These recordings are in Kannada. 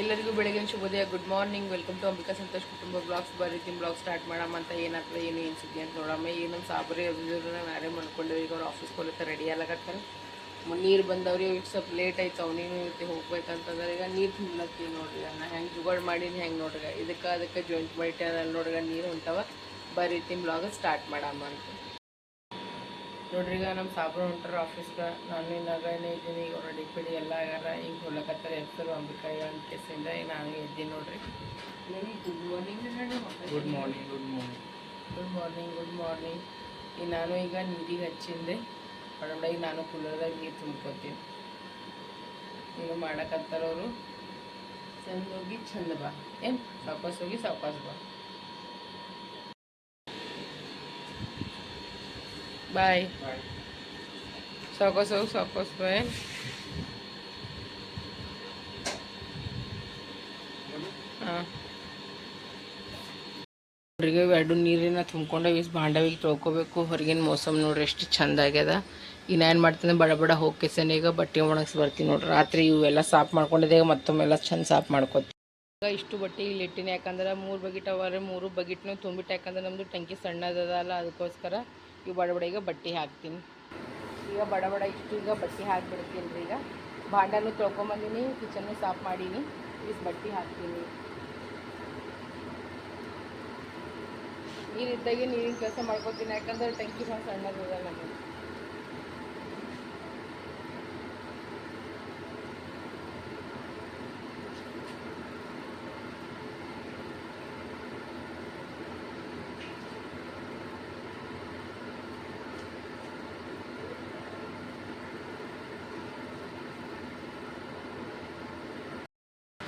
ಎಲ್ಲರಿಗೂ ಬೆಳಗ್ಗೆ ಶುಭೋದಯ good morning welcome to Ambika Santosh ಕುಟುಂಬ ಬ್ಲಾಗ್ಸ್ ಬರೀತೀನಿ ಬ್ಲಾಗ್ ಸ್ಟಾರ್ಟ್ ಮಾಡಮ್ಮ ಅಂತ ಏನಾಗ್ತದೆ, ಏನು ಏನು ಅಂತ ನೋಡಮ್ಮ. ಏನೊಂದು ಸಾಬರಿ ಅವ್ರನ್ನ ನಾರೇ ಮಾಡ್ಕೊಂಡು ಈಗ ಅವ್ರು ಆಫೀಸ್ಗೆ ಹೋಗ್ತಾರೆ ರೆಡಿ ಆಗ್ಲಕತ್ತಾರೆ ನೀರು ಬಂದವ್ರಿ ಈಗ ಸ್ವಲ್ಪ ಲೇಟ್ ಆಯ್ತು. ಅವನೇನು ಇರ್ತಿ ಹೋಗ್ಬೇಕಂತಂದ್ರೆ. ಈಗ ನೀರು ತಿನ್ಲತ್ತಿ ನೋಡ್ರಿ ನಾ ಹೆಂಗೆ ಜುಗಾಡ್ ಮಾಡೀನಿ ಹೆಂಗೆ ನೋಡ್ರಿ. ಇದಕ್ಕೆ ಅದಕ್ಕೆ ಜಾಯಿಂಟ್ ಅದಲ್ಲಿ ನೋಡ್ರಿ. ನೀರು ಹೊಂಟವ. ಬರೀತೀನಿ ಬ್ಲಾಗ್ ಸ್ಟಾರ್ಟ್ ಮಾಡಮ್ಮ ಅಂತ. ನೋಡ್ರಿ ಈಗ ನಮ್ಮ ಸಾಬ್ರು ಹೊಂಟ್ರ ಆಫೀಸ್ಗೆ ನಾನು ಇನ್ನಾಗನೇ ಇದ್ದೀನಿ ಈಗ ರೆಡಿ ಪಿಡಿ ಎಲ್ಲ ಆಗ್ಯಾರ. ಈಗ ಹೊಲಕತ್ತಾರೆ ಎತ್ತರು ಅಂಬಿಕಾಯಿ ಅಂತ ಕೇಸಿಂದ ಈಗ ನಾನು ಇದ್ದೀನಿ ನೋಡ್ರಿ. Good morning good morning good morning good morning good morning ಈಗ ನಾನು ಈಗ ನೀರಿಗೆ ಹಚ್ಚಿಂದೆ. ಈಗ ನಾನು ಕುಲ್ಲರ್ದಾಗ ನೀರು ತುಂಬ್ಕೋತೀನಿ. ಈಗ ಮಾಡಕತ್ತಾರವರು ಚಂದ ಹೋಗಿ ಚಂದ ಬಾ. ಏನು? ಸಾವ್ಕಾಸ್ ಹೋಗಿ ಸಾಪಾಸ್ ಬಾ. ಬಾಯ್ Sokos ಬಾಯ್ ಹಾಂ ಹೊರಗೆ ಎರಡು ನೀರಿನ ತುಂಬ್ಕೊಂಡು ಇಷ್ಟು ಭಾಂಡವಿಗೆ ತೊಳ್ಕೊಬೇಕು. ಹೊರಗಿನ ಮೋಸಮ್ ನೋಡ್ರಿ, ಎಷ್ಟು ಚಂದ ಆಗ್ಯದ. ಇನ್ನೇನು ಮಾಡ್ತೀನಿ ಬಡ ಬಡ ಹೋಗಿ ಈಗ ಬಟ್ಟೆ ಒಣಗಿಸಿ ಬರ್ತೀನಿ ನೋಡ್ರಿ. ರಾತ್ರಿ ಇವೆಲ್ಲ ಸಾಫ್ ಮಾಡ್ಕೊಂಡಿದ್ದೆ ಮತ್ತೊಮ್ಮೆಲ್ಲ ಚಂದ ಸಾಫ್ ಮಾಡ್ಕೊತೀನಿ. ಈಗ ಇಷ್ಟು ಬಟ್ಟೆ ಇಲ್ಲಿ ಇಟ್ಟಿನಿ, ಯಾಕಂದ್ರೆ ಮೂರು ಬಕೆಟ್ ಅವರೆ, ಮೂರು ಬಕೆಟ್ನು ತುಂಬಿಟ್ಟು, ಯಾಕಂದ್ರೆ ನಮ್ಮದು ಟಂಕಿ ಸಣ್ಣದಲ್ಲ ಅದಕ್ಕೋಸ್ಕರ ಇವು ಬಡ ಬಡ ಈಗ ಬಟ್ಟೆ ಹಾಕ್ತೀನಿ. ಈಗ ಬಡ ಬಡ ಇಷ್ಟು ಈಗ ಬಟ್ಟೆ ಹಾಕಿಬಿಡ್ತೀನಿ ರೀ ಈಗ. ಬಾಂಡಲ್ಲೂ ತೊಳ್ಕೊಂಬಂದಿನಿ, ಕಿಚನ್ನು ಸಾಫ್ ಮಾಡೀನಿ, ಈಗ ಬಟ್ಟೆ ಹಾಕ್ತೀನಿ. ನೀರಿದ್ದಾಗೆ ನೀರಿನ ಕೆಲಸ ಮಾಡ್ಕೊತೀನಿ, ಯಾಕಂದ್ರೆ ಟಂಕಿ ಭಾಳ ಸಣ್ಣದಿದೆ ನಮಗೆ.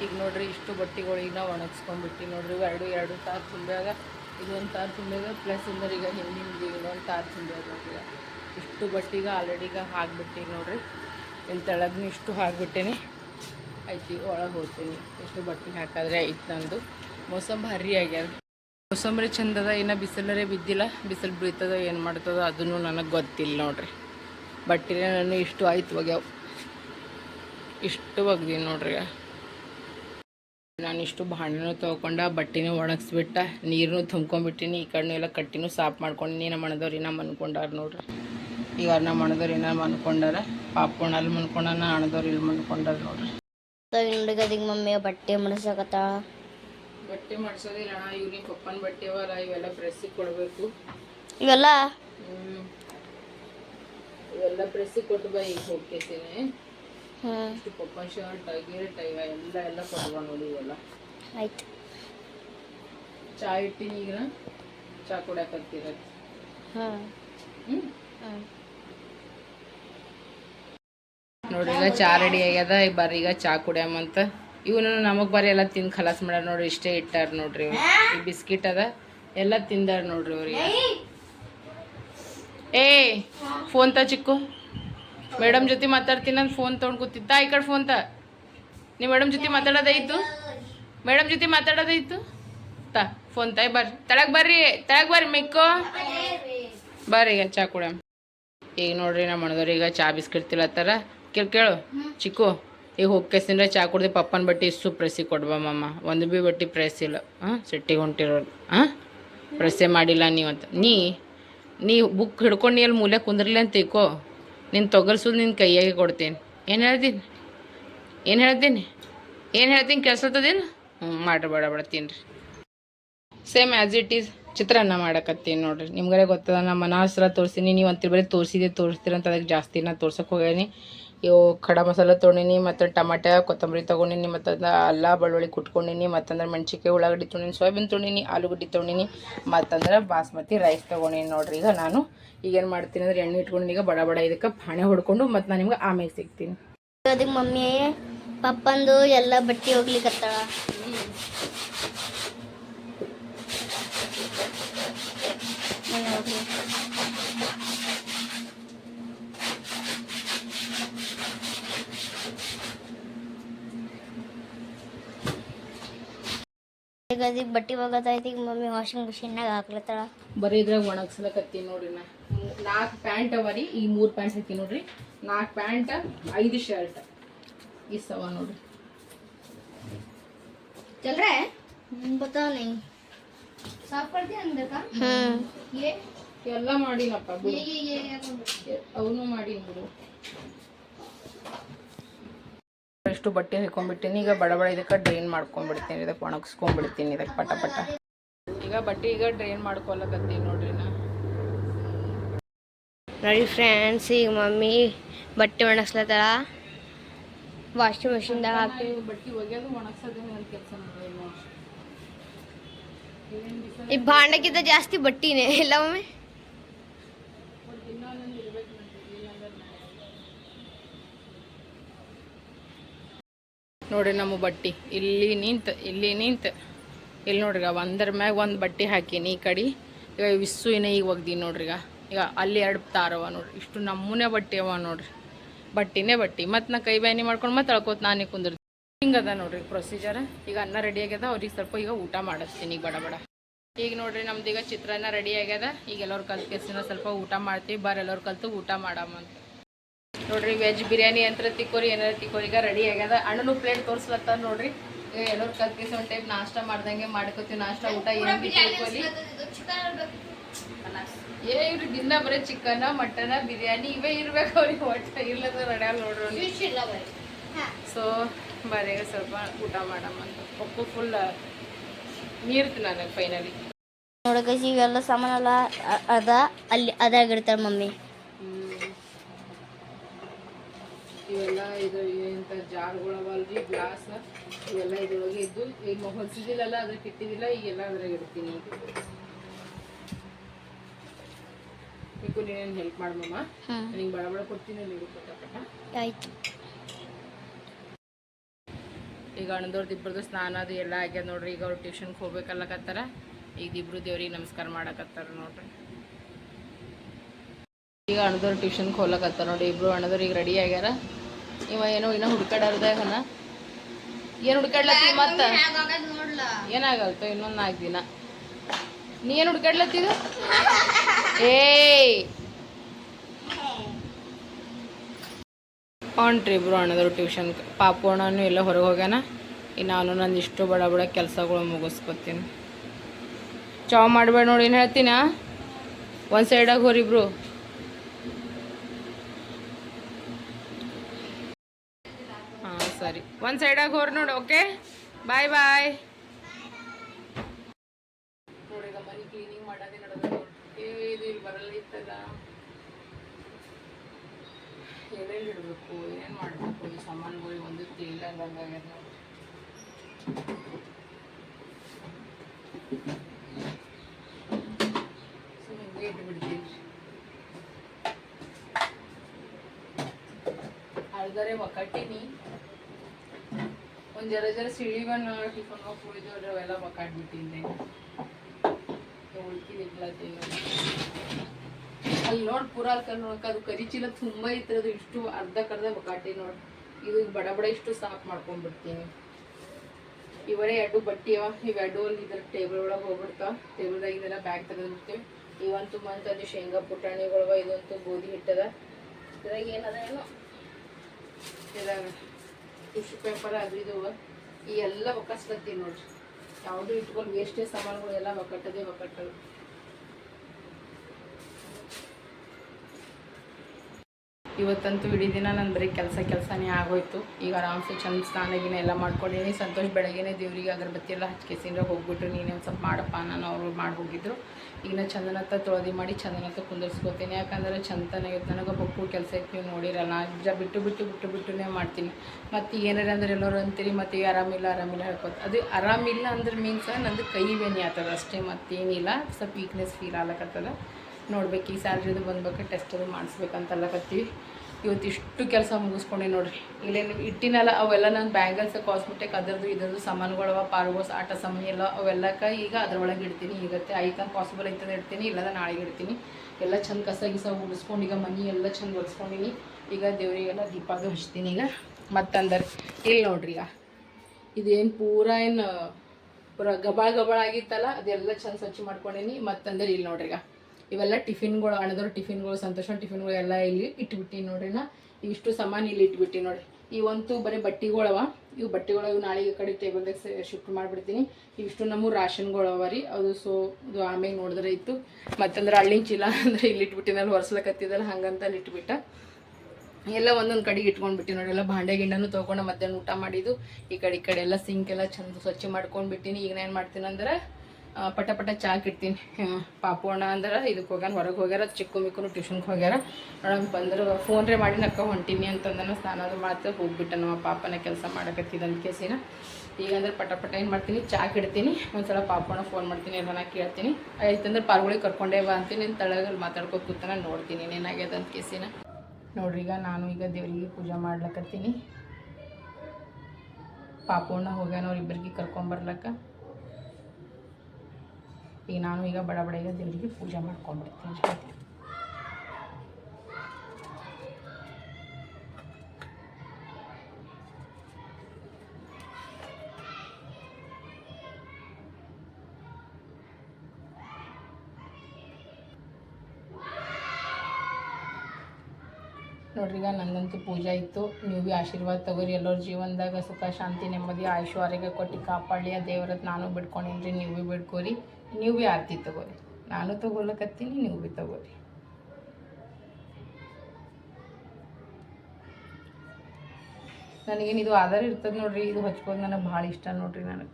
ಈಗ ನೋಡ್ರಿ ಇಷ್ಟು ಬಟ್ಟೆಗಳಿಗೆ ನಾವು ಒಣಗಿಸ್ಕೊಂಡ್ಬಿಟ್ಟು ನೋಡ್ರಿ, ಎರಡು ಎರಡು ತಾರು ತುಂಬ್ಯಾಗ, ಇದೊಂದು ತಾರು ತುಂಬ್ಯಾಗ, ಪ್ಲಸ್ ಅಂದ್ರೆ ಈಗ ಹಿಂದಿಂದು ಇನ್ನೊಂದು ತಾರು ತುಂಬ್ಯಾಗ ನೋಡ್ರಿ. ಇಷ್ಟು ಬಟ್ಟೆಗೆ ಆಲ್ರೆಡಿ ಈಗ ಹಾಕ್ಬಿಟ್ಟಿನಿ ನೋಡ್ರಿ. ಇಲ್ಲಿ ತೆಳಗ್ನು ಇಷ್ಟು ಹಾಕ್ಬಿಟ್ಟೇನಿ. ಆಯ್ತು ಒಳಗೆ ಹೋಗ್ತೀನಿ. ಇಷ್ಟು ಬಟ್ಟೆ ಹಾಕಿದ್ರೆ ಆಯ್ತು ನಂದು. ಮೋಸಂ ಭಾರಿ ಆಗ್ಯಾದ. ಮೋಸಂಬರಿ ಚಂದದ, ಇನ್ನು ಬಿಸಿಲರೇ ಬಿದ್ದಿಲ್ಲ. ಬಿಸಿಲು ಬೀಳ್ತದ ಏನು ಮಾಡ್ತದ ಅದನ್ನು ನನಗೆ ಗೊತ್ತಿಲ್ಲ ನೋಡ್ರಿ. ಬಟ್ಟೆ ನಾನು ಇಷ್ಟು ಆಯ್ತು ಒಗ್ಯಾವ. ಇಷ್ಟು ಒಗ್ದೀನಿ ನೋಡ್ರಿ ಈಗ. ಬಾಣನೂ ತೊಗೊಂಡ ಬಟ್ಟೆನೂ ಒಣಗಿಸ್ಬಿಟ್ಟ ನೀರನ್ನು ತುಂಬ್ಕೊಂಡ್ಬಿಟ್ಟಿನಿ. ಈ ಕಡೆ ಎಲ್ಲ ಕಟ್ಟಿನೂ ಸಾಫ್ ಮಾಡ್ಕೊಂಡು ನೀನು ಮಣದವ್ರು ಇನ್ನೂ ಮನ್ಕೊಂಡಾರ ನೋಡ್ರಿ. ಈಗ ನಮ್ಮ ಮಣದವ್ರು ಇನ್ನೂ ಮನ್ಕೊಂಡಾರ. ಪಾಪುಣ ಅಲ್ಲಿ ಮನ್ಕೊಂಡಾನ ಅಣದವ್ರು ಇಲ್ಲಿ ಮನ್ಕೊಂಡಾರ ನೋಡ್ರಿ. ಹಿಂಡ್ಗದಿಗೆ ಮಮ್ಮಿ ಬಟ್ಟೆ ಮಡಸಕತ್ತಾಳ ಬಟ್ಟೆ ಮಾಡ್ಸೋದಿಲ್ಲ ಅಣ್ಣ. ಇವ್ರಿಗೆ ಪಪ್ಪನ ಬಟ್ಟೆ ಅವಲ್ಲ ಇವೆಲ್ಲ ಪ್ರೆಸ್ಸಿಗೆ ಕೊಡಬೇಕು. ಇವೆಲ್ಲ? ಇವೆಲ್ಲ ಪ್ರೆಸ್ಸಿಗೆ ಕೊಟ್ಟು ಬೈ ಈಗ ಹೋಗ್ತೇನೆ ಇಷ್ಟು ಪಪ್ಪನ ಶರ್ಟ್ ಗೇಟ್ ಎಲ್ಲ ಎಲ್ಲ ಕೊಡುವ ನೋಡಿ ಇವೆಲ್ಲ. ಆಯ್ತು. ಚಾ ಇಟ್ಟಿನಿ ಈಗ. ಚಾ ಕುಡಿಯಕತ್ತೀರ ಹ್ಞೂ ಹ್ಮ್. ನೋಡ್ರಿ ಈಗ ಚಾ ರೆಡಿ ಆಗ್ಯದ. ಈಗ ಬರ್ರಿ ಈಗ ಚಾ ಕುಡಿಯಮ್ಮಂತ ಇವನು ನಮಗೆ ಬರೀ ಎಲ್ಲ ತಿಂದು ಖಲಾಸ್ ಮಾಡ್ಯಾರ ನೋಡ್ರಿ. ಇಷ್ಟೇ ಇಟ್ಟಾರ ನೋಡ್ರಿ ಇವ್ರು. ಈ ಬಿಸ್ಕಿಟ್ ಅದ ಎಲ್ಲ ತಿಂದಾರ ನೋಡ್ರಿ ಅವ್ರಿಗೆ ಏ ಫೋನ್ ತ ಚಿಕ್ಕು. ಮೇಡಮ್ ಜೊತೆ ಮಾತಾಡ್ತೀನಿ, ನಾನು ಫೋನ್ ತೊಗೊಂಡು ಕೂತಿದ್ದ. ಈ ಕಡೆ ಫೋನ್ ತ. ನೀ ಮೇಡಮ್ ಜೊತೆ ಮಾತಾಡೋದಾಯ್ತು ಮೇಡಮ್ ಜೊತೆ ಮಾತಾಡೋದಾಯ್ತು ತ ಫೋನ್ ತಾಯಿ, ಬರ್ರಿ. ತಳಗ್ ಬರ್ರಿ ತಳಗ್ ಬರ್ರಿ ಮಿಕ್ಕೋ ಬರ್ರಿ ಈಗ ಚಾ ಕುಡ ಈಗ ನೋಡ್ರಿ ನಮ್ಮ ಮಣದವ್ರು ಈಗ ಚಾ ಬಿಸ್ಕಿಟ್ ತಿಲ್ಲತ್ತಾರ ಕೇಳಿ, ಕೇಳು. ಚಿಕ್ಕು, ಈಗ ಹೋಗ್ಕೇಸಿಂದ್ರೆ ಚಾ ಕುಡ್ದು ಪಪ್ಪನ ಬಟ್ಟೆ ಇಷ್ಟು ಪ್ರೆಸಿ ಕೊಡ್ಬಾ ಮಮ್ಮ ಒಂದು ಬಿ ಬಟ್ಟೆ ಪ್ರೆಸ್ ಇಲ್ಲ. ಹಾಂ ಸಿಟ್ಟಿಗೆ ಹೊಂಟಿರೋರು. ಹಾಂ ಪ್ರೆಸ್ಸೇ ಮಾಡಿಲ್ಲ ನೀವಂತ. ನೀ ನೀ ಬುಕ್ ಹಿಡ್ಕೊಂಡು ನೀ ಅಲ್ಲಿ ಮೂಲೆ ಕುಂದ್ರಲಿ ಅಂತ ತಿಳ್ಕೊ. ನಿನ್ನ ತೊಗಲ್ಸು ನಿನ್ನ ಕೈಯಾಗೆ ಕೊಡ್ತೀನಿ. ಏನು ಹೇಳ್ತೀನಿ? ಏನು ಹೇಳ್ತೀನಿ? ಏನು ಹೇಳ್ತೀನಿ ಕೆಲ್ಸತ್ತದೇನು? ಹ್ಞೂ ಮಾಡಬೇಡ ಬೇಡ ರೀ same as it is chitranna ಮಾಡಕತ್ತೀನಿ ನೋಡ್ರಿ. ನಿಮ್ಗರೇ ಗೊತ್ತದ, ನಮ್ಮ ಮನಾಸ್ರ ತೋರಿಸ್ತೀನಿ ನೀವು ಅಂತಿರ ತೋರಿಸಿದೆ, ತೋರಿಸ್ತೀರ ಅಂತ ಅದಕ್ಕೆ ಜಾಸ್ತಿ ನಾ ತೋರ್ಸಕ್ಕೆ ಹೋಗೇನಿ ಇವು ಖಡ ಮಸಾಲ ತೊಗೊಂಡಿನಿ ಮತ್ತು ಟಮಾಟ, ಕೊತ್ತಂಬರಿ ತೊಗೊಂಡಿನಿ ಮತ್ತು ಅಲ್ಲ, ಬೆಳ್ಳುಳ್ಳಿ ಕುಟ್ಕೊಂಡಿನಿ ಮತ್ತಂದ್ರೆ ಮೆಣ್ಸಿಕಾಯಿ ಉಳ್ಳಾಗಡ್ಡಿ ತೊಗೊಂಡಿನಿ ಸೋಯಾಬೀನ್ ತೊಗೊಂಡಿನಿ ಆಲೂಗಡ್ಡೆ ತೊಗೊಂಡಿನಿ ಮತ್ತಂದ್ರೆ ಬಾಸ್ಮತಿ ರೈಸ್ ತೊಗೊಂಡಿನಿ ನೋಡಿರಿ. ಈಗ ನಾನು ಈಗೇನು ಮಾಡ್ತೀನಿ ಅಂದ್ರೆ ಎಣ್ಣೆ ಇಟ್ಕೊಂಡು ಈಗ ಬಡ ಬಡ ಇದಕ್ಕೆ ಪಾಣೆ ಹೊಡ್ಕೊಂಡು ಮತ್ತು ನಾನು ನಿಮ್ಗೆ ಆಮೇಲೆ ಸಿಗ್ತೀನಿ. ಅದಕ್ಕೆ ಮಮ್ಮಿ, ಪಪ್ಪಂದು ಎಲ್ಲ ಬಟ್ಟೆ ಹೋಗ್ಲಿಕತ್ತಾಳ. ಅದಿ ಬಟ್ಟೆ ಒಗದೈತಿ ಈಗ ಮಮ್ಮಿ ವಾಷಿಂಗ್ ಮಿಷಿನ್ನಾಗ ಹಾಕ್ಲತ್ತಳ. ಬರೀ ಇದ್ರಾಗ ಒಣಗ್ಸ್ಲಕತ್ತೀನಿ ನೋಡ್ರಿ ನಾ ನಾಲ್ಕು ಪ್ಯಾಂಟ್ ಅವ ರೀ ಈ ಮೂರು ಪ್ಯಾಂಟ್ ಹಾಕಿ ನೋಡ್ರಿ. ನಾಲ್ಕು ಪ್ಯಾಂಟ್ ಐದು ಶರ್ಟ್ ಈ ಸವ ನೋಡ್ರಿ. ಚಲ್ರೆ? ಬತ್ತಾವ ನೀ. ಸಾಫ್ ಎಲ್ಲ ಮಾಡಿನಪ್ಪ ಅವನು ಮಾಡಿ ಬಿಡು. ಎಷ್ಟು ಬಟ್ಟೆ ಹಾಕೊಂಡ್ಬಿಟ್ಟಿನಿ ಈಗ ಬಡ ಬಡ ಇದಕ್ಕೆ ಡ್ರೈನ್ ಮಾಡ್ಕೊಂಡ್ಬಿಡ್ತೀನಿ. ಇದಕ್ಕೆ ಒಣಗಿಸ್ಕೊಂಡ್ಬಿಡ್ತೀನಿ. ಇದಕ್ಕೆ ಪಟ ಪಟ. ಈಗ ಬಟ್ಟೆ ಈಗ ಡ್ರೈನ್ ಮಾಡ್ಕೊಳ್ಳಕತ್ತೀನಿ ನೋಡ್ರಿ ನಾ. ನೋಡಿ ಫ್ರೆಂಡ್ಸ್ ಈಗ ಮಮ್ಮಿ ಬಟ್ಟೆ ಒಣಗಿಸ್ಲತ್ತಳ. ವಾಷಿಂಗ್ ಮೆಷಿನ್ದಾಗ ಹಾಕಿ ಬಟ್ಟೆ ಒಗೆಯೋದು ಒಣಗಿಸೋದೇ ನನ್ನ ಕೆಲಸ ಈ ಭಾಂಡಕ್ಕಿಂತ ಜಾಸ್ತಿ ಬಟ್ಟಿನೇ. ಇಲ್ಲ ಮಮ್ಮಿ? ನೋಡ್ರಿ ನಮ್ಮ ಬಟ್ಟೆ. ಇಲ್ಲಿ ನಿಂತು ಇಲ್ಲಿ ನಿಂತು. ಇಲ್ಲಿ ನೋಡ್ರಿಗ, ಒಂದರ ಮ್ಯಾಗ ಒಂದು ಬಟ್ಟೆ ಹಾಕೀನಿ ಈ ಕಡೆ. ಈಗ ವಿಸ್ಸು ಇನ್ನ ಈಗ ಒಗ್ದೀನಿ ನೋಡ್ರಿಗ. ಈಗ ಅಲ್ಲಿ ಎರಡು ತಾರವ ನೋಡ್ರಿ. ಇಷ್ಟು ನಮ್ಮನೆ ಬಟ್ಟೆ ಅವ ನೋಡ್ರಿ. ಬಟ್ಟಿನೇ ಬಟ್ಟೆ. ಮತ್ತು ನಾ ಕೈ ಬ್ಯಾನಿ ಮಾಡ್ಕೊಂಡು ಮತ್ತೆ ಅಳ್ಕೋತ ನಾನೇ ಕುಂದಿರ್ತೀನಿ ಅದ ನೋಡ್ರಿ ಪ್ರೊಸೀಜರ್ ಈಗ ಅನ್ನ ರೆಡಿ ಆಗ್ಯದ, ಅವ್ರಿಗೆ ಸ್ವಲ್ಪ ಈಗ ಊಟ ಮಾಡಿಸ್ತೀನಿ ಈಗ ಬಡ ಬಡ. ಈಗ ನೋಡ್ರಿ ನಮ್ದು ಈಗ ಚಿತ್ರಾನ್ನ ರೆಡಿ ಆಗ್ಯದ. ಈಗ ಎಲ್ಲರೂ ಕಲ್ತು ಕೆಸಿನ ಸ್ವಲ್ಪ ಊಟ ಮಾಡ್ತೀವಿ. ಬರ ಎಲ್ಲರೂ ಕಲ್ತು ಊಟ ಮಾಡಮ್ಮ ಅಂತ. ನೋಡ್ರಿ ವೆಜ್ ಬಿರಿಯಾನಿ ಅಂತ ತಿಕ್ಕೋರಿ ಏನಾರ ತಿಕ್ಕೋರಿ ಈಗ ರೆಡಿ ಆಗ್ಯದ. ಅಣ್ಣನು ಪ್ಲೇಟ್ ತೋರಿಸ್ಲತ್ತಾರ ನೋಡ್ರಿ. ಈಗ ಎಲ್ಲರೂ ಕಲ್ಕೇಸಿ ಒಂದು ಟೈಪ್ ನಾಷ್ಟ ಮಾಡ್ದಂಗೆ ಮಾಡ್ಕೋತೀವಿ. ನಾಷ್ಟ ಊಟ ಏನು ತಿಕ್ಕೋರಿ ಏ ಇವ್ರು ದಿನ ಬರೀ ಚಿಕನ್ ಮಟನ್ ಬಿರಿಯಾನಿ ಇವೇ ಇರ್ಬೇಕು ಅವ್ರಿಗೆ. ಒಟ್ಟು ಇಲ್ಲದ ನಡೆಯಲ್ಲ ನೋಡ್ರಿ ಸೊ ಬರೀಗ ಸ್ವಲ್ಪ ಊಟ ಮಾಡಮ್ಮ ಅಂತ. ಪಪ್ಪು ಫುಲ್ ನೀರ್ತಿ ನನಗೆ ಫೈನಲಿ ನೋಡಕ್ಕೆ ಇವೆಲ್ಲ ಸಾಮಾನೆಲ್ಲ ಅದ. ಅಲ್ಲಿ ಅದಾಗಿರ್ತಾರೆ ಮಮ್ಮಿ. ಇವೆಲ್ಲ ಇದು ಇಂಥ ಜಾರ್ಗಳವಲ್ರಿ ಗ್ಲಾಸ್ ಇವೆಲ್ಲ ಇದ್ರೊಳಗೆ ಇದ್ದು ಈಗ ಹೊಲಿಸಿದಿಲ್ಲಲ್ಲ ಅದಕ್ಕೆ ಇಟ್ಟಿದ್ದಿಲ್ಲ ಈಗೆಲ್ಲ ಅದ್ರಾಗ ಇಡ್ತೀನಿ. ಈಗ ಮಿಕ್ಕು ನೀನೇನು ಹೆಲ್ಪ್ ಮಾಡಮ್ಮ ನಿಂಗೆ ಬಡ ಬಡ ಕೊಡ್ತೀನಿ ನೀವು ಪಟ ಆಯ್ತು. ಈಗ ಅಣ್ಣದವ್ರದ್ದು ಇಬ್ಬರದ್ದು ಸ್ನಾನ ಅದು ಎಲ್ಲ ಆಗ್ಯದ ನೋಡ್ರಿ ಈಗ ಅವ್ರು ಟ್ಯೂಷನ್ಗೆ ಹೋಗ್ಬೇಕಲ್ಲಕತ್ತಾರ. ಈಗ ಇಬ್ರು ದೇವ್ರಿಗೆ ನಮಸ್ಕಾರ ಮಾಡಕತ್ತಾರ ನೋಡ್ರಿ. ಈಗ ಅಣ್ಣದವ್ರು ಟ್ಯೂಷನ್ಗೆ ಹೋಗ್ಲಕತ್ತಾರ ನೋಡಿ ಇಬ್ರು ಅಣ್ಣದವ್ರು ಈಗ ರೆಡಿ ಆಗ್ಯಾರ. ಇವ ಏನೋ ಇನ್ನೂ ಹುಡ್ಕಾಡಾರ್ದಾಗನ ಏನು ಹುಡ್ಕಾಡ್ಲತ್ತಿ ಮತ್ತ? ಏನಾಗಲ್ತ ಇನ್ನೊಂದು ನಾಲ್ಕು ದಿನ. ನೀ ಏನು ಹುಡ್ಕಾಡ್ಲತ್ತಿದ ಏಯ್! ಹೊಂಟ್ರಿ ಇಬ್ರು ಅಣ್ಣದವ್ರು ಟ್ಯೂಷನ್ ಪಾಪು ಅಣ್ಣನು ಎಲ್ಲ ಹೊರಗೆ ಹೋಗ್ಯಾನ. ಇನ್ನು ನಾನು ನಂದು ಇಷ್ಟು ಬಡ ಬಡ ಕೆಲಸಗಳು ಮುಗಿಸ್ಕೊತೀನಿ. ಚಾವ್ ಮಾಡಬೇಡ ನೋಡಿ ಏನು ಹೇಳ್ತೀನ? ಒಂದು ಸೈಡಾಗ ಹೋರಿಬ್ರು ಹಾಂ ಸರಿ ಒಂದು ಸೈಡಾಗ ಹೋರ್ ನೋಡಿ ಓಕೆ ಬಾಯ್ ಬಾಯ್ ನೋಡಿ, ಈಗ ಮನೆ ಕ್ಲೀನಿಂಗ್ ಮಾಡೋದೇ ನಡೆದ ಇದು ಇಲ್ಲಿ ಬರಲ್ಲ, ಇತ್ತಲ್ಲ. ಎಲ್ಲೆಲ್ಲಿ ಇಡಬೇಕು, ಏನೇನು ಮಾಡಬೇಕು? ಈ ಸಾಮಾನುಗಳು ಒಂದು ತಿಳಿದಂಗಾಗ್ಯದ ನೋಡಿ ಸೊ ಹಿಂಗೆ ಇಟ್ಬಿಡ್ತೀನಿ ಅಲ್ದರೆ ಒಕ್ಕಟ್ಟಿನಿ ಒಂದು ಜರ ಜರ ಸಿಳಿವನ್ನ ಟಿಫನ್ ಹೋಗಿ ಅವೆಲ್ಲ ಮಕ್ಕಾಡ್ಬಿಟ್ಟಿದ್ದೆ ಉಳ್ಕಿದಿಗ್ಲತ್ತೀನಿ ಅಲ್ಲಿ ನೋಡಿ ಪೂರ ಅಲ್ಲಿ ನೋಡಕ್ಕೆ ಅದು ಕರಿ ಚೀಲ ತುಂಬ ಇತ್ತು, ಅದು ಇಷ್ಟು ಅರ್ಧಕ್ಕರ್ಧ ಬಕಾಟಿ ನೋಡಿ. ಇದು ಬಡ ಬಡ ಇಷ್ಟು ಸಾಫ್ ಮಾಡ್ಕೊಂಡ್ಬಿಡ್ತೀನಿ. ಇವರೇ ಎರಡು ಬಟ್ಟೆ ಅವ ಇವೆರಡು ಅಲ್ಲಿ ಇದ್ರ ಟೇಬಲ್ ಒಳಗೆ ಹೋಗ್ಬಿಡ್ತಾವ ಟೇಬಲ್ದಾಗ ಇದೆಲ್ಲ ಬ್ಯಾಗ್ ತೆಗೆದ್ಬಿಡ್ತೀವಿ. ಇವಂತೂ ಮಂತ್ ಅದು ಶೇಂಗಾ ಪುಟಾಣಿಗಳವ ಇದಂತೂ ಗೋಧಿ ಹಿಟ್ಟದ. ಇದ್ರಾಗ ಏನದ ಏನು? ಇದಾಗ ಟಿಶ್ಯೂ ಪೇಪರ್ ಅದು ಇದು. ಈ ಎಲ್ಲ ಒಕ್ಕಸ್ಲತ್ತೀನಿ ನೋಡ್ರಿ ಯಾವುದು ಇಟ್ಕೊಂಡು ವೇಸ್ಟೇಜ್ ಸಾಮಾನುಗಳು ಎಲ್ಲ ಒಕ್ಕಟ್ಟದೆ ಒಕ್ಕಟ್ಟದು ಇವತ್ತಂತೂ ಇಡೀ ದಿನ ನಾನು ಬರೀ ಕೆಲಸ ಕೆಲಸನೇ ಆಗೋಯ್ತು. ಈಗ ಆರಾಮ್ಸೆ ಚಂದ ಸ್ನಾನ ಗಿನ ಎಲ್ಲ ಮಾಡ್ಕೊಂಡೇನಿ ಸಂತೋಷ್ ಬೆಳಗ್ಗೆನೇ ದೇವರಿಗೆ ಅಗರಬತ್ತಿ ಎಲ್ಲ ಹಚ್ಕೇಸಿಂದ್ರೆ ಹೋಗ್ಬಿಟ್ರು. ನೀನೇ ಒಂದು ಸ್ವಲ್ಪ ಮಾಡಪ್ಪ ನಾನು ಅವರು ಮಾಡಿ ಹೋಗಿದ್ರು. ಈಗ ನಾನು ಚಂದನತ್ತ ತೊಳೆದಿ ಮಾಡಿ ಚಂದನತ್ತ ಕುಂದರ್ಸ್ಕೋತೀನಿ. ಯಾಕಂದ್ರೆ ಚಂದನಾಗಿತ್ತು ನನಗೆ ಬೊಕ್ಕು ಕೆಲಸ ಇತ್ತು ನೀವು ನೋಡಿರಲ್ಲ. ಜ ಬಿಟ್ಟು ಬಿಟ್ಟು ಬಿಟ್ಟು ಬಿಟ್ಟುನೇ ಮಾಡ್ತೀನಿ. ಮತ್ತು ಏನಾರ ಅಂದ್ರೆ ಎಲ್ಲರೂ ಅಂತೀರಿ, ಮತ್ತು ಈಗ ಆರಾಮಿಲ್ಲ ಆರಾಮಿಲ್ಲ ಹೇಳ್ಕೊತ. ಅದು ಆರಾಮಿಲ್ಲ ಅಂದ್ರೆ ಮೀನ್ಸ್ ನಂದು ಕೈ ಬೇನಿ ಆತದ. ಅಷ್ಟೇ ಮತ್ತೇನಿಲ್ಲ. ಸ್ವಲ್ಪ ವೀಕ್ನೆಸ್ ಫೀಲ್ ಆಗ್ಲಕತ್ತದ. ನೋಡ್ಬೇಕು, ಈ ಸ್ಯಾಲ್ರಿದು ಬಂದ್ಬೇಕು ಟೆಸ್ಟ್ ಅದು ಮಾಡಿಸ್ಬೇಕಂತೆಲ್ಲ ಕತ್ತೀವಿ. ಇವತ್ತು ಇಷ್ಟು ಕೆಲಸ ಮುಗಿಸ್ಕೊಂಡೆ ನೋಡ್ರಿ. ಇಲ್ಲೇನು ಇಟ್ಟಿನಲ್ಲ, ಅವೆಲ್ಲ ನಾನು ಬ್ಯಾಂಗಲ್ಸ್ ಕಾಸ್ಮೆಟಿಕ್ ಅದರದ್ದು ಇದರದ್ದು ಸಾಮಾನುಗಳವ, ಪಾರ್ಗೋಸ್, ಆಟ ಸಾಮಾನು ಎಲ್ಲ, ಅವೆಲ್ಲಕ ಈಗ ಅದ್ರೊಳಗೆ ಇಡ್ತೀನಿ. ಈಗತ್ತೆ ಐತನ ಪಾಸಿಬಲ್ ಐತದ ಇಡ್ತೀನಿ, ಇಲ್ಲದ ನಾಳೆಗೆ ಇಡ್ತೀನಿ. ಎಲ್ಲ ಚಂದ ಕಸ ಗಿಸ ಉಡಿಸ್ಕೊಂಡು, ಈಗ ಮನೆ ಎಲ್ಲ ಚಂದ ಒರೆಸ್ಕೊಂಡಿನಿ ಈಗ ದೇವರಿಗೆಲ್ಲ ದೀಪಾಗ ಹಚ್ತೀನಿ ಈಗ. ಮತ್ತಂದ್ರೆ ಇಲ್ಲಿ ನೋಡ್ರಿ ಈಗ. ಇದೇನು ಪೂರ ಏನು, ಪೂರ ಗಬಾಳ ಗಬಾಳ ಆಗಿತ್ತಲ್ಲ, ಅದೆಲ್ಲ ಚಂದ ಸ್ವಚ್ಛ ಮಾಡ್ಕೊಂಡೀನಿ. ಮತ್ತಂದ್ರೆ ಇಲ್ಲಿ ನೋಡ್ರಿ ಈಗ. ಇವೆಲ್ಲ ಟಿಫಿನ್ಗಳು ಅಣದವ್ರ ಟಿಫಿನ್ಗಳು ಸಂತೋಷ ಟಿಫಿನ್ಗಳು ಎಲ್ಲ ಇಲ್ಲಿ ಇಟ್ಬಿಟ್ಟೀನಿ ನೋಡ್ರಿ ನಾ. ಇಷ್ಟು ಸಾಮಾನು ಇಲ್ಲಿ ಇಟ್ಬಿಟ್ಟು ನೋಡಿ ಇವಂತೂ ಬರೀ ಬಟ್ಟೆಗಳವ. ಇವು ಬಟ್ಟೆಗಳು ಇವು ನಾಳೆಗೆ ಈ ಕಡೆ ಟೇಬಲ್ದಾಗ ಶಿಫ್ಟ್ ಮಾಡಿಬಿಡ್ತೀನಿ. ಇವಿಷ್ಟು ನಮ್ಮ ರಾಷನ್ಗಳು ರೀ. ಅದು ಸೊ, ಇದು ಆಮೇಲೆ ನೋಡಿದ್ರೆ ಇತ್ತು. ಮತ್ತಂದ್ರೆ ಹಳ್ಳಿನ ಚೀಲ ಅಂದರೆ ಇಲ್ಲಿ ಇಟ್ಬಿಟ್ಟಿನಲ್ಲಿ ಹೊರ್ಸ್ಲಕತ್ತಿದ್ದಲ್ಲ ಹಂಗಂತ ಅಲ್ಲಿ ಇಟ್ಬಿಟ್ಟ. ಎಲ್ಲ ಒಂದೊಂದು ಕಡೆಗೆ ಇಟ್ಕೊಂಡ್ಬಿಟ್ಟು ನೋಡಿ ಎಲ್ಲ ಭಾಂಡೆ ಗಿಂಡನು ತೊಗೊಂಡು ಮಧ್ಯಾಹ್ನ ಊಟ ಮಾಡಿದ್ದು. ಈ ಕಡೆ ಈ ಕಡೆ ಎಲ್ಲ ಸಿಂಕ್ ಎಲ್ಲ ಚಂದ ಸ್ವಚ್ಛ ಮಾಡ್ಕೊಂಡ್ಬಿಟ್ಟಿನಿ. ಈಗ ಏನು ಮಾಡ್ತೀನಿ ಅಂದ್ರೆ ಪಟ ಪಟ ಚಾಕ್ ಇಡ್ತೀನಿ ಪಾಪು ಅಣ್ಣ ಅಂದ್ರೆ ಇದಕ್ಕೆ ಹೋಗ್ಯಾನ ಹೊರಗೆ ಹೋಗ್ಯಾರ ಚಿಕ್ಕು ಮಿಕ್ಕನು ಟ್ಯೂಷನ್ಗೆ ಹೋಗ್ಯಾರ. ನೋಡಮ್ ಬಂದ್ರೆ ಫೋನ್ ರೇ ಮಾಡಿ ನಕ್ಕ ಹೊಂಟೀನಿ ಅಂತಂದನ ಸ್ನಾನ ಅದು ಮಾಡ್ತಾ ಹೋಗ್ಬಿಟ್ಟ ಪಾಪನ ಕೆಲಸ ಮಾಡಕತ್ತಿದ್ದಂತ ಕೇಸಿನ. ಈಗ ಅಂದ್ರೆ ಪಟ ಪಟ ಏನು ಮಾಡ್ತೀನಿ ಚಾಕ್ ಇಡ್ತೀನಿ ಒಂದ್ಸಲ ಪಾಪನ ಫೋನ್ ಮಾಡ್ತೀನಿ ಎಲ್ಲ ಕೇಳ್ತೀನಿ. ಆಯ್ತಂದ್ರೆ ಪಾರ್ಗಳಿಗೆ ಕರ್ಕೊಂಡೇ ಬಾ ಅಂತೀನಿ ತಳಗಲ್ಲಿ ಮಾತಾಡ್ಕೊ ಕೂತನ ನೋಡ್ತೀನಿ, ಏನಾಗ್ಯದ ಅಂತ ಕೇಸಿನ. ನೋಡ್ರಿ, ಈಗ ನಾನು ಈಗ ದೇವರಿಗೆ ಪೂಜೆ ಮಾಡ್ಲಕತ್ತೀನಿ. ಪಾಪುಣ್ಣ ಹೋಗ್ಯಾನ ಅವ್ರಿಬ್ಬರಿಗೆ ಕರ್ಕೊಂಬರ್ಲಕ್ಕ ಈಗ ನಾನು ಈಗ ಬಡ ಬಡ ಈಗ ದೇವರಿಗೆ ಪೂಜೆ ಮಾಡ್ಕೊಂಡ್ಬಿಡ್ತೀನಿ ಜೊತೆ ನೋಡ್ರಿ, ಈಗ ನಂದಂತೂ ಪೂಜೆ ಇತ್ತು ನೀವು ಭೀ ಆಶೀರ್ವಾದ ತಗೋರಿ. ಎಲ್ಲರ ಜೀವನದಾಗ ಸುಖ, ಶಾಂತಿ, ನೆಮ್ಮದಿ ಆಯುಷ್ ಆರೋಗ್ಯ ಕೊಟ್ಟು ಕಾಪಾಡಲಿ. ಆ ದೇವ್ರದ್ದು ನಾನು ಬಿಡ್ಕೊಂಡಿನ್ರಿ, ನೀವು ಭೀ ಬಿಡ್ಕೋರಿ. ನೀವು ಭೀ ಆರತಿ ತಗೋರಿ. ನಾನು ತಗೊಳಕತ್ತೀನಿ, ನೀವು ಭೀ ತಗೋರಿ. ನನಗೇನು ಇದು ಆಧಾರ ಇರ್ತದೆ ನೋಡ್ರಿ, ಇದು ಹಚ್ಕೋದು ನನಗೆ ಭಾಳ ಇಷ್ಟ ನೋಡ್ರಿ ನನಗೆ.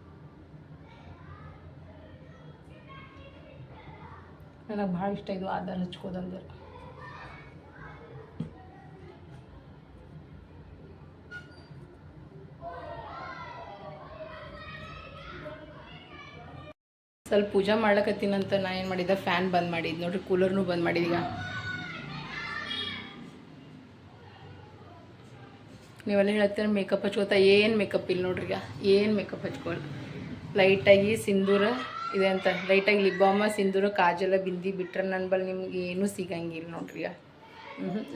ನನಗೆ ಭಾಳ ಇಷ್ಟ ಇದು ಆಧಾರ ಹಚ್ಕೋದಂದ್ರೆ ಸ್ವಲ್ಪ ಪೂಜೆ ಮಾಡ್ಲಕತ್ತೀನಂತ ನಾ ಏನು ಮಾಡಿದ್ದೆ? ಫ್ಯಾನ್ ಬಂದ್ ಮಾಡಿದ್ದು ನೋಡ್ರಿ ಕೂಲರ್ನು ಬಂದ್ ಮಾಡಿದೀಗ ನೀವೆಲ್ಲ ಹೇಳ್ತೀರ ಮೇಕಪ್ ಹಚ್ಕೋತಾ? ಏನು ಮೇಕಪ್ ಇಲ್ಲ ನೋಡ್ರಿ ಈಗ. ಏನು ಮೇಕಪ್ ಹಚ್ಕೊಳ್ಳಿ ಲೈಟಾಗಿ ಸಿಂಧೂರ ಇದೆ ಅಂತ. ಲೈಟಾಗಿ ಲಿಪ್ ಬಾಮ ಸಿಂಧೂರ, ಕಾಜಲ, ಬಿಂದಿ ಬಿಟ್ರೆ ನನ್ನ ಬಳಿ ನಿಮ್ಗೆ ಏನೂ ಸಿಗಂಗಿಲ್ಲ ನೋಡ್ರಿ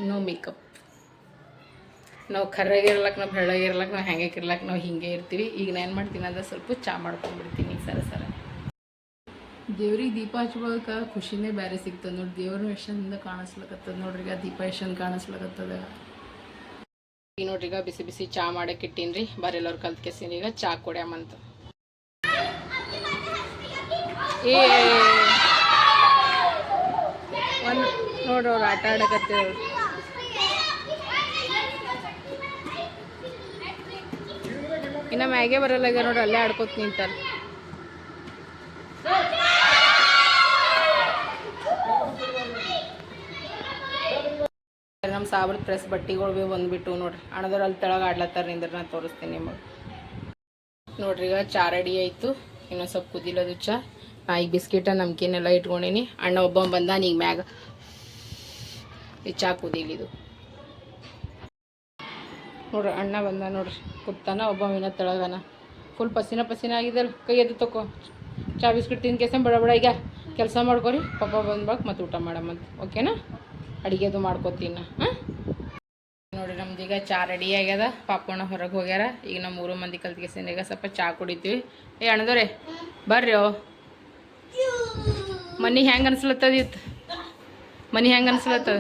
ನೋ ಮೇಕಪ್ ನಾವು ಕರ್ರಾಗಿರ್ಲಕ್ಕ ನಾವು ಬೆಳ್ಳಗಿರ್ಲಕ್ಕೆ ನಾವು ಹೆಂಗೆ ಇರ್ಲಕ್ಕ ನಾವು ಹಿಂಗೆ ಇರ್ತೀವಿ. ಈಗ ನಾನು ಏನು ಮಾಡ್ತೀನಿ ಅಂದ್ರೆ ಸ್ವಲ್ಪ ಚಾ ಮಾಡ್ಕೊಂಡ್ಬಿಡ್ತೀನಿ. ದೇವ್ರಿಗೆ ದೀಪ ಹಚ್ಬೋದಕ್ಕೆ ಖುಷಿನೇ ಬೇರೆ ಸಿಗ್ತದೆ ನೋಡಿ. ದೇವ್ರ ಎಷ್ಟಂದ ಕಾಣಿಸ್ಲಕತ್ತದ ನೋಡ್ರಿ ಈಗ ದೀಪ ಎಷ್ಟಂದು ಕಾಣಿಸ್ಲಕತ್ತದ. ಈಗ ನೋಡ್ರಿ ಬಿಸಿ ಬಿಸಿ ಚಾ ಮಾಡಕ್ಕೆ ಇಟ್ಟೀನಿ ರೀ. ಬರೀ ಎಲ್ಲರೂ ಕಲ್ತ್ಕೆಸಿನಿ ಈಗ ಚಾ ಕೊಡ್ಯಾಮಂತ. ಏ ಒಂದು ನೋಡ್ರಿ ಅವ್ರು ಆಟ ಆಡಕತ್ತೇವ್ರು ಇನ್ನ ಮ್ಯಾಗೆ ಬರಲ್ಲ ಈಗ ನೋಡ್ರಿ ಅಲ್ಲೇ ಆಡ್ಕೊತ ನಿಂತಾರ. ಸಾಬ್ರದ ಪ್ರೆಸ್ ಬಟ್ಟೆಗಳು ಭೀ ಬಂದುಬಿಟ್ಟು ನೋಡ್ರಿ. ಅಣದವ್ರು ಅಲ್ಲಿ ತೆಳಗೆ ಆಡ್ಲತ್ತಾರ ನಿಂದ್ರೆ ನಾನು ತೋರಿಸ್ತೀನಿ ನಿಮಗೆ. ನೋಡ್ರಿ ಈಗ ಚಾ ರೆಡಿ ಆಯಿತು. ಇನ್ನೊಂದು ಸ್ವಲ್ಪ ಕುದಿಲದು ಚಾ. ನಾ ಈಗ ಬಿಸ್ಕಿಟ ನಮ್ಕೇನೆಲ್ಲ ಇಟ್ಕೊಂಡೀನಿ. ಅಣ್ಣ ಒಬ್ಬ ಬಂದ ಈಗ ಮ್ಯಾಗ. ಈ ಚಾ ಕುದೀಲಿದು. ನೋಡ್ರಿ ಅಣ್ಣ ಬಂದ ನೋಡ್ರಿ. ಕುತ್ತಾನ, ಒಬ್ಬ ಇನ್ನ ತೆಳಗನ. ಫುಲ್ ಪಸಿನ ಪಸಿನ ಆಗಿದಲ್ಲ ಕೈ ಎದ್ದು ತಕೋ. ಚಾ, ಬಿಸ್ಕಿಟ್ ತಿಂದು ಕೇಸ ಬಡ ಬಡ ಈಗ. ಕೆಲಸ ಮಾಡ್ಕೊರಿ. ಪಾಪ ಬಂದ್ಬಾಗ ಮತ್ತೆ ಊಟ ಮಾಡಮ್ಮಂತ ಓಕೆನಾ? ಅಡಿಗೆದು ಮಾಡ್ಕೋತೀನಿ. ಹಾಂ ನೋಡಿ ನಮ್ದು ಈಗ ಚಾ ರೆಡಿ ಆಗ್ಯದ. ಪಾಪಣ್ಣ ಹೊರಗೆ ಹೋಗ್ಯಾರ. ಈಗ ನಮ್ಮ ಮೂರು ಮಂದಿ ಕಲ್ತ್ಗೆಸಿಂದ ಈಗ ಸ್ವಲ್ಪ ಚಾ ಕುಡಿತೀವಿ. ಏ ಅಣ್ಣದವ್ರೆ ಬರ್ರಿ ಮನಿ ಹೆಂಗೆ ಅನ್ಸ್ಲತ್ತದ ಇತ್ತು ಮನಿ ಹೆಂಗೆ ಅನ್ಸ್ಲತ್ತದ?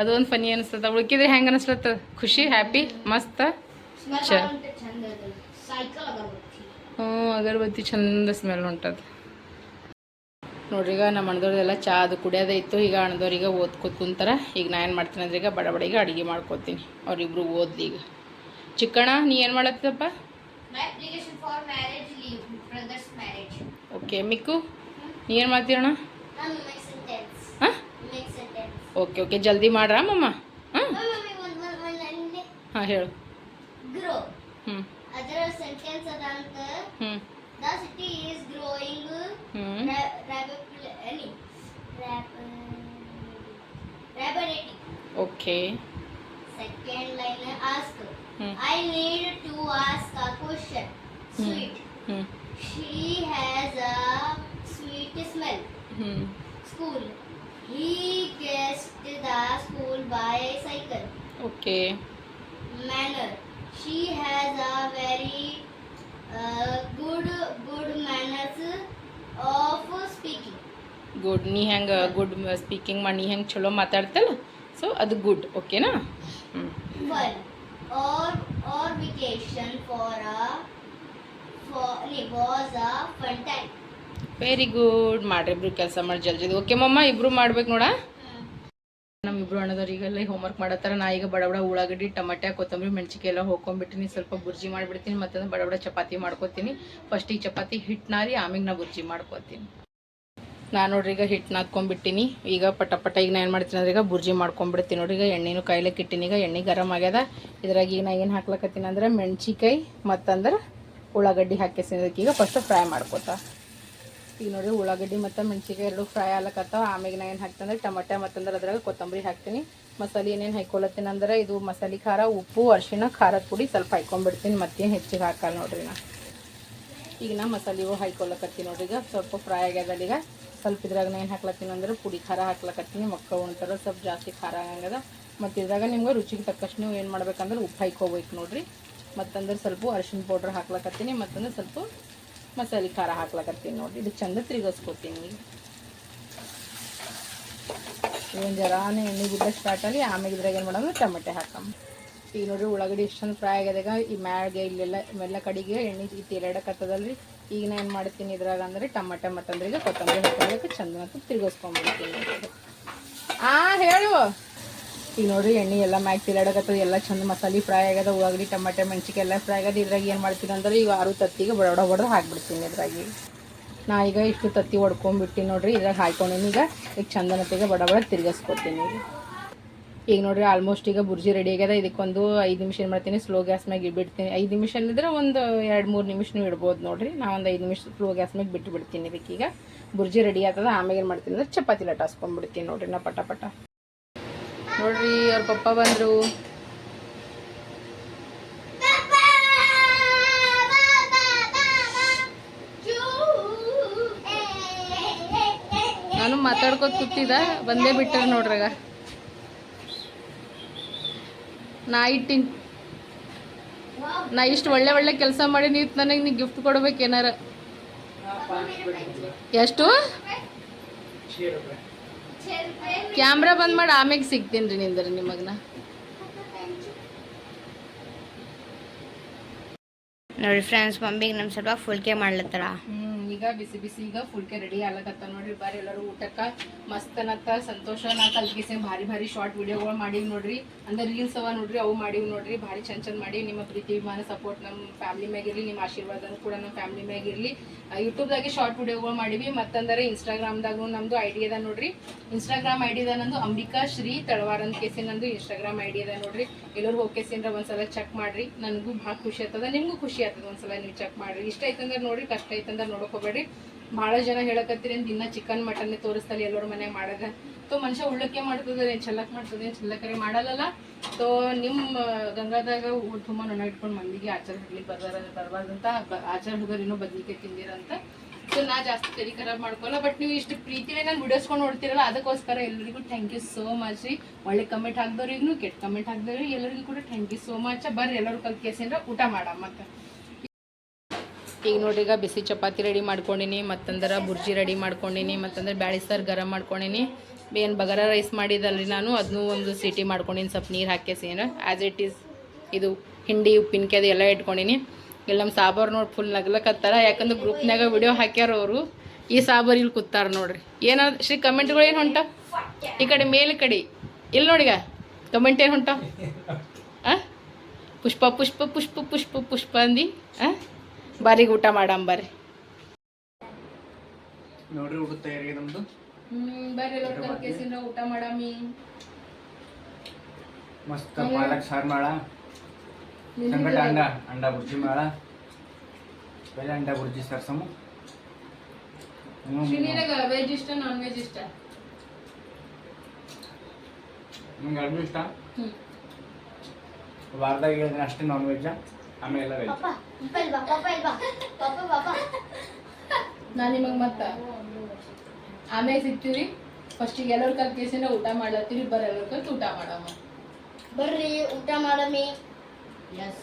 ಅದು ಒಂದು ಫನಿ ಅನಿಸ್ತದ ಉಳ್ಕಿದ್ರೆ ಹೆಂಗೆ ಅನಿಸ್ಲತ್ತದ? ಖುಷಿ ಹ್ಯಾಪಿ ಮಸ್ತ್ ಚ ಹ್ಞೂ ಅಗರಬತ್ತಿ. ಚಂದ ಸ್ಮೆಲ್ ಹೊಂಟದ ನೋಡ್ರಿ ಈಗ ನಮ್ಮ ಅಣ್ಣದವ್ರದೆಲ್ಲ ಚಾ ಅದು ಕುಡಿಯೋದೇ ಇತ್ತು. ಈಗ ಅಣ್ಣದವ್ರಿಗೆ ಓದ್ಕೋತ ಕುಂತಾರ. ಈಗ ನಾ ಏನು ಮಾಡ್ತೀನಿ ಅಂದ್ರೆ ಈಗ ಬಡ ಬಡ ಈಗ ಅಡುಗೆ ಮಾಡ್ಕೊತೀನಿ. ಅವ್ರಿಬ್ರು ಓದ್ಲಿ ಈಗ. ಚಿಕ್ಕಣ್ಣ ನೀ ಏನು ಮಾಡತ್ತಪ್ಪ. ಓಕೆ ಮಿಕ್ಕು ನೀ ಏನು ಮಾಡ್ತೀರಣ್ಣ. ಹಾಂ. ಓಕೆ ಓಕೆ ಜಲ್ದಿ ಮಾಡ್ರಾ ಮಮ್ಮ ಹಾಂ? ಹಾಂ ಹೇಳು. ಹ್ಞೂ ಹ್ಞೂ The city is growing hmm. rapidly. Uh, rapidly. Okay. Second line ask. Hmm. I need to ask a question. Hmm. Sweet. Hmm. She has a sweet smell. Hmm. School. He gets the school by cycle. Okay. Manner. She has a very good good manners of speaking. Good ನೀ ಹೆಂಗೆ ಗುಡ್ ಸ್ಪೀಕಿಂಗ್ ಮಾಡಿ ನೀ ಹೆಂಗೆ ಚಲೋ ಮಾತಾಡ್ತಲ್ಲ? ಸೊ ಅದು ಗುಡ್ ಓಕೆನಾ ಹ್ಞೂ or or or vacation for a for it was a fun time. Very good ಮಾಡ್ರಿ ಇಬ್ರು ಕೆಲಸ ಮಾಡಿ ಜಲ್ದಿ ಓಕೆ ಮಮ್ಮ ಇಬ್ರು ಮಾಡ್ಬೇಕು ನೋಡ. ಇಬ್ರು ಅಣ್ಣದವ್ರು ಹೋಮ್ ಹೋಮ್ವರ್ಕ್ ಮಾಡತ್ತಾರ ನಾ ಈಗ ಬಡಬಡ ಬಡ ಉಳ್ಳಾಗಡ್ಡಿ ಟಮಾಟೆ ಕೊತ್ತಂಬರಿ ಮೆಣಸಿಕಾಯಿ ಎಲ್ಲ ಹೋಗ್ಕೊಂಡ್ಬಿಟ್ಟಿನಿ ಸ್ವಲ್ಪ ಬುರ್ಜಿ ಮಾಡಿಬಿಡ್ತೀನಿ ಮತ್ತೆ ಬಡ ಬಡ ಚಪಾತಿ ಮಾಡ್ಕೊತೀನಿ. ಫಸ್ಟಿಗೆ ಚಪಾತಿ ಹಿಟ್ಟು ನಾರಿ ಆಮೇಲೆ ನಾ ಬುರ್ಜಿ ಮಾಡ್ಕೊತೀನಿ. ನಾನು ನೋಡ್ರಿ ಈಗ ಹಿಟ್ಟು ನಾದ್ಕೊಂಡ್ಬಿಟ್ಟಿನಿ. ಈಗ ಪಟ ಪಟ ಈಗ ನಾ ಏನು ಮಾಡ್ತೀನಿ ಅಂದ್ರೆ ಈಗ ಬುರ್ಜಿ ಮಾಡ್ಕೊಂಡ್ಬಿಡ್ತೀನಿ ನೋಡ್ರಿ. ಈಗ ಎಣ್ಣೆನೂ ಕಾಯ್ಲಿಕ್ಕೆ ಇಟ್ಟಿನಿ. ಈಗ ಎಣ್ಣೆ ಗರಂ ಆಗ್ಯದ. ಇದ್ರಾಗ ಈಗ ನಾ ಏನು ಹಾಕ್ಲಕತ್ತೀನಿ ಅಂದ್ರೆ ಮೆಣಸಿಕಾಯಿ ಮತ್ತಂದ್ರೆ ಉಳ್ಳಾಗಡ್ಡಿ ಹಾಕಿಸಿದಕ್ಕೆ ಈಗ ಫಸ್ಟ್ ಫ್ರೈ ಮಾಡ್ಕೊತಾ. ಈಗ ನೋಡಿ ಉಳ್ಳಾಗಡ್ಡಿ ಮತ್ತು ಮೆಣಸಿಗೆ ಎರಡು ಫ್ರೈ ಆಗ್ಲಕತ್ತಾವ. ಆಮೇಲೆ ನಾ ಏನು ಹಾಕ್ತಂದ್ರೆ ಟಮಟೆ ಮತ್ತಂದ್ರೆ ಅದ್ರಾಗ ಕೊತ್ತಂಬರಿ ಹಾಕ್ತೀನಿ. ಮಸಾಲೆ ಏನೇನು ಹಾಕೊಳತ್ತೀನಿ ಅಂದ್ರೆ ಇದು ಮಸಾಲೆ ಖಾರ, ಉಪ್ಪು ಅರ್ಶಿನ ಖಾರದ ಪುಡಿ ಸ್ವಲ್ಪ ಹಾಯ್ಕೊಂಬಿಡ್ತೀನಿ ಮತ್ತೇನು ಹೆಚ್ಚಿಗೆ ಹಾಕಲ್ಲ ನೋಡ್ರಿ ನಾ. ಈಗ ನಾ ಮಸಾಲೆಗೂ ಹಾಕೊಳಕತ್ತೀನಿ ನೋಡ್ರಿ ಈಗ. ಸ್ವಲ್ಪ ಫ್ರೈ ಆಗ್ಯದ ಈಗ. ಸ್ವಲ್ಪ ಇದ್ರಾಗ ಏನು ಹಾಕ್ಲತ್ತೀನಿ ಅಂದ್ರೆ ಪುಡಿ ಖಾರ ಹಾಕ್ಲಕತ್ತೀನಿ. ಮಕ್ಕ ಉಣ್ತಾರ, ಸ್ವಲ್ಪ ಜಾಸ್ತಿ ಖಾರ ಆಗಂಗದ. ಮತ್ತು ಇದ್ರಾಗ ನಿಮ್ಗೆ ರುಚಿಗೆ ತಕ್ಕಷ್ಟು ನೀವು ಏನು ಮಾಡ್ಬೇಕಂದ್ರೆ ಉಪ್ಪು ಹಾಕೋಬೇಕು ನೋಡ್ರಿ. ಮತ್ತಂದ್ರೆ ಸ್ವಲ್ಪ ಅರ್ಶಿನ ಪೌಡ್ರ್ ಹಾಕ್ಲಕತ್ತೀನಿ. ಮತ್ತಂದ್ರೆ ಸ್ವಲ್ಪ ಮಸಾಲೆ ಖಾರ ಹಾಕ್ಲಕತ್ತೀನಿ ನೋಡಿ. ಇದು ಚಂದ ತಿರುಗಿಸ್ಕೊತೀನಿ ಒಂದು ಜರಾನೇ ಎಣ್ಣೆ ಬಿದ್ದ ಸ್ಟಾರ್ಟ್ ಆಗಲಿ ಆಮೇಲೆ ಇದ್ರಾಗ ಏನು ಮಾಡೋದು ಟೊಮೆಟೆ ಹಾಕಮ್. ಈಗ ನೋಡ್ರಿ ಉಳ್ಳಾಗಡ್ಡಿ ಇಷ್ಟೊಂದು ಫ್ರೈ ಆಗ್ಯದಾಗ. ಈ ಮ್ಯಾಗೆ ಇಲ್ಲೆಲ್ಲ, ಇವೆಲ್ಲ ಕಡೆಗೆ ಎಣ್ಣೆ ಈ ತೇಲಾಡಕತ್ತದಲ್ರಿ ಈಗ ನಾ ಏನು ಮಾಡ್ತೀನಿ ಇದ್ರಾಗ ಅಂದ್ರೆ ಟಮಾಟೆ ಮತ್ತಂದ್ರೆ ಈಗ ಕೊತ್ತಂಬರಿ ಹಾಕೋಬೇಕು ಚಂದ ತಿರ್ಗಿಸ್ಕೊಂಡ್ಬಿಡ್ತೀನಿ ಆ, ಹೇಳು. ಈಗ ನೋಡ್ರಿ, ಎಣ್ಣೆ ಎಲ್ಲ ಮ್ಯಾಗ ತಿರುಗಾಡಕತ್ತದ ಎಲ್ಲ ಚಂದ ಮಸಾಲೆ ಫ್ರೈ ಆಗ್ಯದ, ಉಳ್ಳಾಗಡ್ಡಿ, ಟಮಾಟೆ ಮೆಣ್ಸಿಕಾಯಿ ಎಲ್ಲ ಫ್ರೈ ಆಗ್ಯದ, ಇದ್ರಾಗ ಏನು ಮಾಡ್ತೀನಿ ಅಂದ್ರೆ ಈಗ ಆರು ತತ್ತಿಗೆ ಬಡ ಬಡ ಬಡ್ದು ಹಾಕ್ಬಿಡ್ತೀನಿ ಇದ್ರಾಗಿ. ನಾ ಈಗ ಇಷ್ಟು ತತ್ತಿ ಹೊಡ್ಕೊಂಡ್ಬಿಟ್ಟಿನಿ ನೋಡ್ರಿ, ಇದ್ರಾಗ ಹಾಕೊಂಡೀನಿ ಈಗ ಈಗ ಚಂದನತೆಗೆ ಬಡ ಬಡ ತಿರ್ಗಿಸ್ಕೊತೀನಿ ಈಗ. ಈಗ ನೋಡ್ರಿ ಆಲ್ಮೋಸ್ಟ್ ಈಗ ಬುರ್ಜಿ ರೆಡಿ ಆಗ್ಯದ, ಇದಕ್ಕೊಂದು ಐದು ನಿಮಿಷ ಏನು ಮಾಡ್ತೀನಿ ಸ್ಲೋ ಗ್ಯಾಸ್ ಮ್ಯಾಗ ಇಟ್ಬಿಡ್ತೀನಿ ಐದು ನಿಮಿಷ ಅಲ್ಲಿದ್ರೆ ಒಂದು ಎರಡು ಮೂರು ನಿಮಿಷನೂ ಇಡ್ಬೋದು ನೋಡ್ರಿ, ನಾ ಒಂದು ಐದು ನಿಮಿಷ ಸ್ಲೋ ಗ್ಯಾಸ್ ಮ್ಯಾಗ ಬಿಟ್ಟು ಬಿಡ್ತೀನಿ ಇದಕ್ಕೀಗ. ಬುರ್ಜಿ ರೆಡಿ ಆಗ್ತದ ಆಮೇಲೆ ಏನು ಮಾಡ್ತೀನಿ ಅಂದ್ರೆ ಚಪಾತಿ ಲಟಾಸ್ಕೊಂಡ್ಬಿಡ್ತೀನಿ ನೋಡ್ರಿ ನಾ ಪಟ ಪಟ. ನೋಡ್ರಿ ಅವ್ರ ಪಪ್ಪ ಬಂದರು. ನಾನು ಮಾತಾಡ್ಕೊತ ಕೂತಿದ್ದ ಬಂದೇ ಬಿಟ್ಟರು ನೋಡ್ರಾಗ ನಾ ಇಟ್ಟಿನಿ ನಾ ಇಷ್ಟು ಒಳ್ಳೆ ಒಳ್ಳೆ ಕೆಲಸ ಮಾಡಿ ನೀವು ನನಗೆ ನೀ ಗಿಫ್ಟ್ ಕೊಡ್ಬೇಕೇನಾರ ಎಷ್ಟು? ಕ್ಯಾಮ್ರಾ ಬಂದ್ ಮಾಡಿ ಆಮೇಲೆ ಸಿಗ್ತೀನಿ ರೀ ನಿಂದ್ರಿ ನಿಮಗ್ನ ನೋಡಿ ಫ್ರೆಂಡ್ಸ್ ಮಮ್ಮಿಗೆ ನಮ್ಮ ಸ್ವಲ್ಪ ಫುಲ್ಕೆ ಮಾಡ್ಲತ್ತಾರ? ಈಗ ಬಿಸಿ ಬಿಸಿ ಈಗ ಫುಲ್ಕೆ ರೆಡಿ ಆಗ್ಲಕತ್ತ ನೋಡ್ರಿ. ಬಾರಿ ಎಲ್ಲರೂ ಊಟಕ್ಕ ಮಸ್ತ್ ಅನ್ನತ್ತ ಸಂತೋಷ ನಾ ಕಲ್ಗಿಸಿ ಭಾರಿ ಭಾರಿ ಶಾರ್ಟ್ ವಿಡಿಯೋಗಳು ಮಾಡೀವಿ ನೋಡ್ರಿ. ಅಂದ್ರೆ ರೀಲ್ಸ್ ಅವ ನೋಡ್ರಿ, ಅವು ಮಾಡೀವಿ ನೋಡ್ರಿ. ಭಾರಿ ಚಂದ ಚಂದ ಮಾಡಿ ನಿಮ್ಮ ಪ್ರೀತಿ ವಿಮಾನ ಸಪೋರ್ಟ್ ನಮ್ಮ ಫ್ಯಾಮಿಲಿ ಮ್ಯಾಗ ಇರ್ಲಿ, ನಿಮ್ಮ ಆಶೀರ್ವಾದನೂ ಕೂಡ ನಮ್ಮ ಫ್ಯಾಮಿಲಿ ಮ್ಯಾಗ ಇರ್ಲಿ. ಯೂಟ್ಯೂಬ್ದಾಗೆ ಶಾರ್ಟ್ ವಿಡಿಯೋಗಳು ಮಾಡೀವಿ. ಮತ್ತಂದ್ರೆ ಇನ್ಸ್ಟಾಗ್ರಾಮ್ದಾಗೂ ನಮ್ದು ಐ ಡಿ ಅದ ನೋಡ್ರಿ. ಇನ್ಸ್ಟಾಗ್ರಾಮ್ ಐ ಡಿ ಅದ ನಂದು ಅಂಬಿಕಾ ಶ್ರೀ ತಳವಾರ್ ಅಂತ ಕೇಸಿ ನಂದು ಇನ್ಸ್ಟಾಗ್ರಾಮ್ ಐ ಡಿ ಅದ ನೋಡ್ರಿ. ಎಲ್ಲರೂ ಸೇಂದ್ರ ಒಂದ್ಸಲ ಚೆಕ್ ಮಾಡ್ರಿ. ನನಗೂ ಭಾಳ ಖುಷಿ ಆಗ್ತದ, ನಿಮ್ಗೂ ಖುಷಿ ಆಗ್ತದ ಒಂದ್ಸಲ ನೀವು ಚೆಕ್ ಮಾಡ್ರಿ. ಇಷ್ಟ ಐತಂದ್ರೆ ನೋಡ್ರಿ, ಕಷ್ಟ ಐತಂದ್ರೆ ನೋಡಕ್ ಹೋಗ್ಬೇಡ್ರಿ. ಭಾಳ ಜನ ಹೇಳಕತ್ತೀರಿ ದಿನ ಚಿಕನ್ ಮಟನ್ ತೋರಿಸ್ತಾರೆ ಎಲ್ಲರ ಮನೆಗೆ ಮಾಡದ. ತೋ, ಮನುಷ್ಯ ಉಳ್ಳಕ್ಕೆ ಮಾಡ್ತದೆ ಚೆಲ್ಲಕ್ ಮಾಡ್ತದೇನು ಚೆಲ್ಲಕರೆ ಮಾಡಲ್ಲ ತೋ ನಿಮ್ಮ ಗಂಗಾದಾಗ ತುಂಬ ನೊಣ ಇಟ್ಕೊಂಡು ಮಂದಿಗೆ ಆಚಾರ ಹಿಡ್ಲಿಕ್ಕೆ ಬರ್ಬಾರ ಬರಬಾರ್ದಂತ ಆಚಾರ ಹುಡುಗರು ಇನ್ನೂ ಬದ್ನಿಕಾಯಿ ತಿಂದಿರಂತ ನಾ ಜಾಸ್ತಿ ತಲೆ ಖರಾಬ್ ಮಾಡ್ಕೊಲ್ಲ ಬಟ್ ನೀವು ಇಷ್ಟು ಪ್ರೀತಿನೇ ನಾನು ವಿಡಿಯೋಸ್ಕೊಂಡು ನೋಡ್ತಿರಲ್ಲ, ಅದಕ್ಕೋಸ್ಕರ ಎಲ್ಲರಿಗೂ ಥ್ಯಾಂಕ್ ಯು ಸೋ ಮಚ್ ರೀ. ಒಳ್ಳೆ ಕಮೆಂಟ್ ಹಾಕ್ದವ್ರಿಗೂ ಕೆಟ್ಟ ಕಮೆಂಟ್ ಹಾಕ್ದವ್ರಿಗೆ ಎಲ್ಲರಿಗೂ ಕೂಡ ಥ್ಯಾಂಕ್ ಯು ಸೋ ಮಚ್ ಬರ್ರಿ ಎಲ್ಲರೂ ಕಲ್ತ್ ಕೇಸಿಂದ ಊಟ ಮಾಡ ಮತ್ತೆ. ಈಗ ನೋಡ್ರಿ ಈಗ ಬಿಸಿ ಚಪಾತಿ ರೆಡಿ ಮಾಡ್ಕೊಂಡಿನಿ, ಮತ್ತಂದ್ರೆ ಬುರ್ಜಿ ರೆಡಿ ಮಾಡ್ಕೊಂಡಿನಿ, ಮತ್ತಂದ್ರೆ ಬ್ಯಾಳಿ ಸಾರು ಗರಂ ಮಾಡ್ಕೊಂಡಿನಿ. ಏನು ಬಗಾರ ರೈಸ್ ಮಾಡಿದಲ್ರಿ ನಾನು ಅದನ್ನೂ ಒಂದು ಸಿಟಿ ಮಾಡ್ಕೊಂಡಿನಿ, ಸ್ವಲ್ಪ ನೀರು ಹಾಕೇಸಿ ಏನು. ಆ್ಯಸ್ ಇಟ್ ಈಸ್ ಇದು ಹಿಂಡಿ, ಉಪ್ಪಿನಕಾಯಿ ಅದು ಎಲ್ಲ ಇಟ್ಕೊಂಡಿನಿ. ಇಲ್ಲಿ ನಮ್ಮ ಸಾಬಾರು ನೋಡಿ ಫುಲ್ ನಗ್ಲಕತ್ತಾರ. ಯಾಕಂದ್ರೆ ಗ್ರೂಪ್ನಾಗ ವಿಡಿಯೋ ಹಾಕ್ಯಾರ ಅವರು. ಈ ಸಾಬಾರು ಇಲ್ಲಿ ಕೂತಾರ ನೋಡ್ರಿ. ಏನ ಶ್ರೀ ಕಮೆಂಟ್ಗಳು ಏನು ಹೊಂಟ? ಈ ಕಡೆ ಮೇಲೆ ಕಡೆ. ಇಲ್ಲಿ ನೋಡಿಗ ಕಮೆಂಟ್ ಏನು ಹೊಂಟ? ಪುಷ್ಪ ಪುಷ್ಪ ಪುಷ್ಪ ಪುಷ್ಪ ಪುಷ್ಪ ಅಂದಿ. ಹಾಂ ಬಾರಿಗೆ ಊಟ ಮಾಡಂಬರ್ರಿ ನೋಡ್ರಿ ಊಟ ತಯಾರಿ ನಮ್ದು. ಹ್ಮ್ ಬರ್ರಿ ಊಟ ಮಾಡಮಿ. ಮಸ್ತ್ ಪಾಲಕ್ ಸಾರು ಮಾಡ. ಸಂಗಟ ಅಂಡ ಅಂಡ ಬುರ್ಜಿ ಮಾಡ. ಪहिले ಅಂಡ ಬುರ್ಜಿ ಸರ್ಸಮು. ಶ್ರೀನಿರಾಗ ವೆಜ್ ಇಷ್ಟ ನಾನ್ ವೆಜ್ ಇಷ್ಟ? ನಿಮ್ಗೆ ಎರಡು ಇಷ್ಟ? ಹ್ಮ್. ವಾರದಾಗ ಹೇಳಿದ್ರೆ ಅಷ್ಟೇ ನಾನ್ ವೆಜ್ ಆಮೇಲೆ ಎಲ್ಲ veg Papa, papa ilba, papa ilba, papa, papa. ನಾ ನಿಮಗೆ ಮತ್ತ. ಆಮೇಲೆ ಸಿಗ್ತೀವಿ ಫಸ್ಟಿಗೆ ಎಲ್ಲರ ಕಲ್ ಕೇಸಿಂದ ಊಟ ಮಾಡ್ಲತ್ತೀರಿ ಬರ ಎಲ್ಲರ ಕಲ್ತು ಊಟ ಮಾಡಮ್ಮ ಬರ್ರಿ ಊಟ ಮಾಡಮಿ. ಎಸ್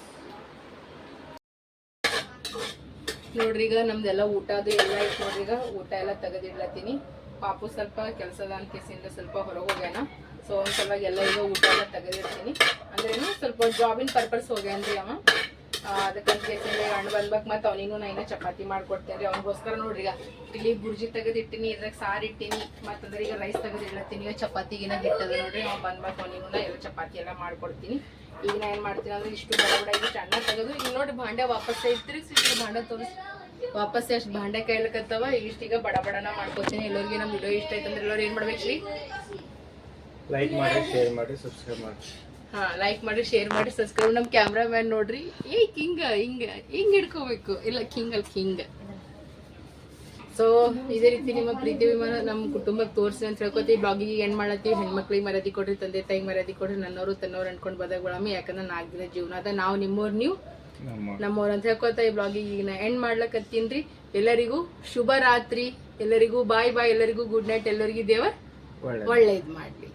ನೋಡ್ರಿ, ಈಗ ನಮ್ದೆಲ್ಲ ಊಟ ಅದು ಎಲ್ಲ ಐತೆ ನೋಡ್ರಿ, ಈಗ ಊಟ ಎಲ್ಲ ತೆಗೆದಿಡ್ಲತ್ತೀನಿ. ಪಾಪು ಸ್ವಲ್ಪ ಕೆಲಸದ ಅಂತ ಕೇಸಿಂದ ಸ್ವಲ್ಪ ಹೊರಗೆ ಹೋಗ್ಯಾನ. ಸೊ ಒಂದು ಸಲುವಾಗಿ ಎಲ್ಲ ಈಗ ಊಟ ಎಲ್ಲ ತೆಗೆದಿರ್ತೀನಿ ಅಂದ್ರೆ ಸ್ವಲ್ಪ ಜಾಬಿನ ಪರ್ಪಸ್ ಹೋಗ್ಯಾನ್ರಿ ಅವ. ಅದಕ್ಕಂತ ಹಣ್ಣು ಬಂದ್ಬೇಕು ಮತ್ತೆ ಅವನಿಗೂ ನಾ ಇನ್ನೂ ಚಪಾತಿ ಮಾಡ್ಕೊಡ್ತೇನೆ ರೀ ಅವನಿಗೋಸ್ಕರ ನೋಡ್ರಿ, ಈಗ ಇಲ್ಲಿ ಬುರ್ಜಿ ತೆಗೆದಿಟ್ಟಿನಿ, ಇದ್ರಾಗ ಸಾರು ಇಟ್ಟಿನಿ ಮತ್ತಂದ್ರೆ ಈಗ ರೈಸ್ ತೆಗೆದಿಡ್ಲತ್ತೀನಿ ಚಪಾತಿಗಿನ ಹಿಟ್ಟದ ನೋಡ್ರಿ, ಅವ್ನು ಬಂದ್ಬೇಕು ಅವನಿಗೂ ಎಲ್ಲ ಚಪಾತಿ ಎಲ್ಲ ಮಾಡ್ಕೊಡ್ತೀನಿ. ಈಗ ನಾ ಏನು ಮಾಡ್ತೀನಿ ಅಂದ್ರೆ ಇಷ್ಟು ಬಡ ಬಡ ಇಷ್ಟು ಅನ್ನ ತೆಗೆದು ಈಗ ನೋಡಿ ಭಾಂಡೆ ವಾಪಸ್ ಐತ್ರಿ ಇಷ್ಟು ಭಾಂಡೆ ತೋರಿಸಿ. ವಾಪಸ್ ಎಷ್ಟು ಭಾಂಡೆ ಕೈಲಕತ್ತವ ಈಗ ಇಷ್ಟೀಗ ಬಡ ಬಡನ ಮಾಡ್ಕೊತೀನಿ. ಎಲ್ಲರಿಗೆ ನಮ್ಮ ವಿಡಿಯೋ ಇಷ್ಟ ಆಯ್ತು ಅಂದ್ರೆ ಎಲ್ಲರೂ ಏನು ಮಾಡ್ಬೇಕ್ರಿ ಲೈಕ್ ಮಾಡಿ ಶೇರ್ ಮಾಡಿ ಸಬ್ಸ್ಕ್ರೈಬ್ ಮಾಡಿ. ಹಾ ಲೈಕ್ ಮಾಡಿ ಶೇರ್ ಮಾಡಿ ಸಬ್ಸ್ಕ್ರೈಬ್ ನಮ್ಮ ಕ್ಯಾಮ್ರಾಮ್ಯಾನ್ ನೋಡ್ರಿ ಏ ಹಿಂಗ ಹಿಂಗ ಹಿಂಗ್ ಹಿಡ್ಕೋಬೇಕು. ಇಲ್ಲ ಕಿಂಗ್ ಅಲ್ಲಿ ಕಿಂಗ್ ಸೊ ಇದೇ ರೀತಿ ನಿಮ್ಮ ಪ್ರೀತಿ ವಿಮಾನ ನಮ್ಮ ಕುಟುಂಬಕ್ಕೆ ತೋರಿಸಿ ಅಂತ ಹೇಳ್ಕೊತೀವಿ. ಬ್ಲಾಗಿಗೆ ಎಂಡ್ ಮಾಡತ್ತೀವಿ ಹೆಣ್ಮಕ್ಳಿಗೆ ಮರದಿ ಕೊಡ್ರಿ ತಂದೆ ತಾಯಿ ಮರದಿ ಕೊಡ್ರಿ ನನ್ನವರು ತನ್ನವ್ರು ಅನ್ಕೊಂಡು ಬದಾಗ ಯಾಕಂದ್ರೆ ನಾಲ್ಕು ದಿನ ಜೀವನ ಅದ ನಾವು ನಿಮ್ಮವ್ರು ನೀವು ನಮ್ಮ ನಮ್ಮವ್ರು ಅಂತ ಹೇಳ್ಕೊತಾ ಈ ಬ್ಲಾಗಿಗೆ ಈಗ ನಾ ಎಂಡ್ ಮಾಡ್ಲಕತ್ತೀನಿ ಎಲ್ಲರಿಗೂ ಶುಭ ರಾತ್ರಿ ಎಲ್ಲರಿಗೂ ಬಾಯ್ ಬಾಯ್ ಎಲ್ಲರಿಗೂ ಗುಡ್ ನೈಟ್ ಎಲ್ಲರಿಗೂ ದೇವ ಒಳ್ಳೆ ಒಳ್ಳೇದು ಮಾಡಲಿ.